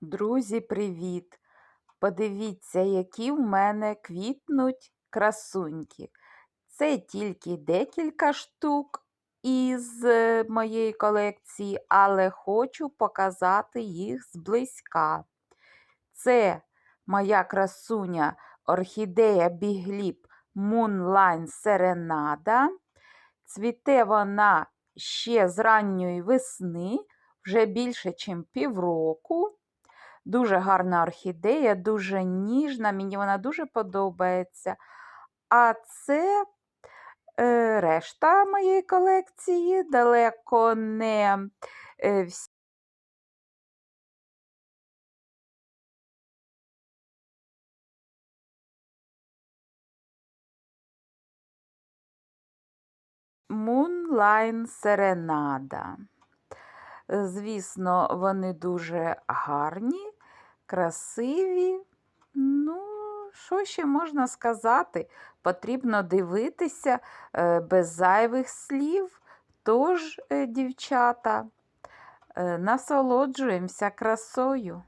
Друзі, привіт! Подивіться, які в мене квітнуть красуньки. Це тільки декілька штук із е, моєї колекції, але хочу показати їх зблизька. Це моя красуня орхідея Бігліп Moonline Serenada. Цвіте вона ще з ранньої весни, вже більше, ніж півроку. Дуже гарна орхідея, дуже ніжна, мені вона дуже подобається. А це е, решта моєї колекції, далеко не е, всі. Moonline Serenada. Звісно, вони дуже гарні, красиві. Ну, що ще можна сказати? Потрібно дивитися е, без зайвих слів. Тож, е, дівчата, е, насолоджуємося красою.